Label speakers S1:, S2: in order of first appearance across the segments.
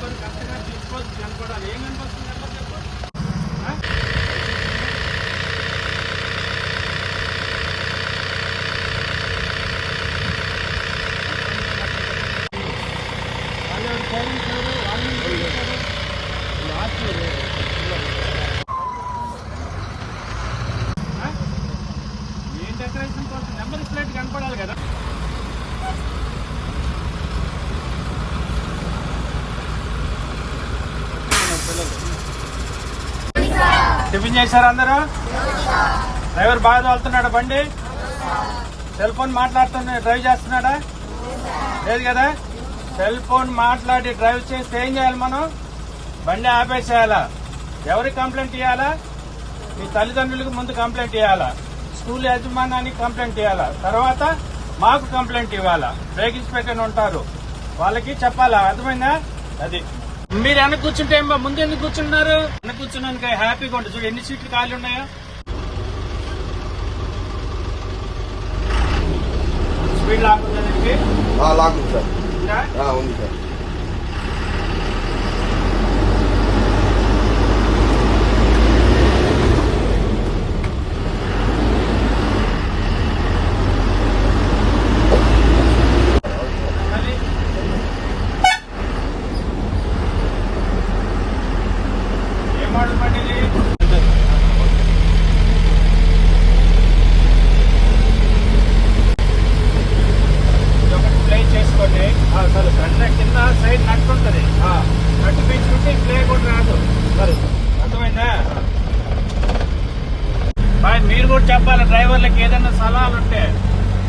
S1: Number కరెక్ట్గా తీసుకోవచ్చు కనపడాలి ఏం కనపడుతుంది నెంబర్ చెప్పు ఆ? వాళ్ళు ఎవరు ఫోన్ చేశారు? వాళ్ళు ఏం చేశారు? Last year. ఆ? ఏం డెకరేషన్ కోసం నెంబర్ ప్లేట్ కనపడాలి కదా టిఫిన్ చేశారు అందరూ? డ్రైవర్ బాగా తోలుతున్నాడా బండి? సెల్ ఫోన్ మాట్లాడుతున్నా డ్రైవ్ చేస్తున్నాడా? లేదు కదా? సెల్ ఫోన్ మాట్లాడి డ్రైవ్ చేస్తే ఏం చేయాలి మనం? బండి ఆపేసేయాలా? ఎవరికి కంప్లైంట్ ఇవ్వాలా మీ తల్లిదండ్రులకు ముందు కంప్లైంట్ ఇవ్వాలా స్కూల్ యజమానానికి కంప్లైంట్ ఇవ్వాలా తర్వాత మాకు కంప్లైంట్ ఇవ్వాలా? బ్రేక్ ఇన్స్పెక్టర్ ఉంటారు. వాళ్ళకి చెప్పాలా? అర్థమైందా? అది. మీరు వెనక కూర్చుంటే ముందు ఎందుకు కూర్చున్నారు వెనక కూర్చున్నానికి హ్యాపీగా ఉంటుంది చూడు ఎన్ని సీట్లు ఖాళీ ఉన్నాయో. స్పీడ్
S2: ఆ, లాగుంది సార్.
S1: ఉందా?
S2: ఆ, ఉంది సార్
S1: మరి ఏం మోడల్ బండి ఇది? ఇది ఒకటి ప్లే చేసుకోండి ఆ, సరే ఫ్రంట్ కింద సైడ్ నట్టు ఉంటుంది ఆ, నట్టు పీచుకుంటే ప్లే కూడా రాదు సరే అర్థమైందా బాయ్ మీరు కూడా చెప్పాలి డ్రైవర్లకి ఏదైనా సలహాలు ఉంటే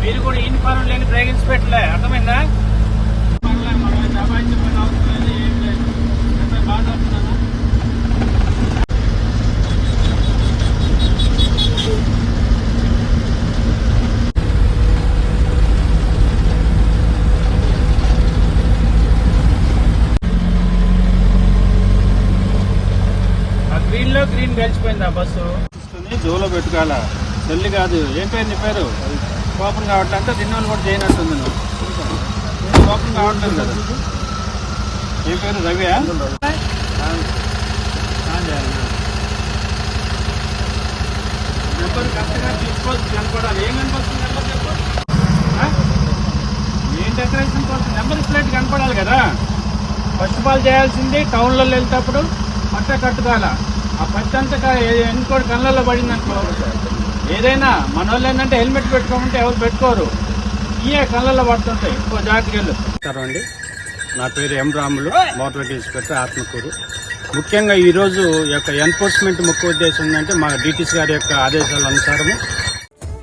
S1: మీరు కూడా యూనిఫామ్ లేని ప్రయోగించి పెట్టలే అర్థమైందా? మనం అవసరం ఏం లేదు. ఆ గ్రీన్లో గ్రీన్ గెలిచిపోయింది ఆ బస్సు. తీసుకుని జోలో పెట్టుకోవాలా? తల్లి కాదు. ఏం పేరు నీ పేరు? కోపం కావట్లంటే తిన్నోళ్ళు కూడా చేయనట్టుంది నువ్వు. కోపం కావట్లేదు కదా. ఏం పేరు? రవియా నెంబర్ కరెక్ట్గా తీసుకోవచ్చు. కనపడాలి. ఏం కనపడుతుంది? నెంబర్ చెప్పు. ఏం డెకరేషన్ కోసం? నెంబర్ ప్లేట్ కనపడాలి కదా. ఫస్ట్ ఆఫ్ ఆల్ చేయాల్సింది టౌన్లో వెళ్తేప్పుడు పట్ట కట్టుకోవాలా. ఆ పట్ట అంతా కళ్ళల్లో పడింది అనుకో ఏదైనా మన వాళ్ళు ఏంటంటే హెల్మెట్ పెట్టుకోమంటే ఎవరు పెట్టుకోరు. ఇయే కళ్ళల్లో పడుతుంటాయి. ఎక్కువ జాగ్రత్తగా వెళ్ళు అండి నా పేరు M Ramulu. Motor vehicle inspector Atmakur. ముఖ్యంగా ఈ యొక్క ఎన్ఫోర్స్మెంట్ ముఖ్య ఉద్దేశం ఏంటంటే మా డిటిసి గారి యొక్క ఆదేశాల అనుసారము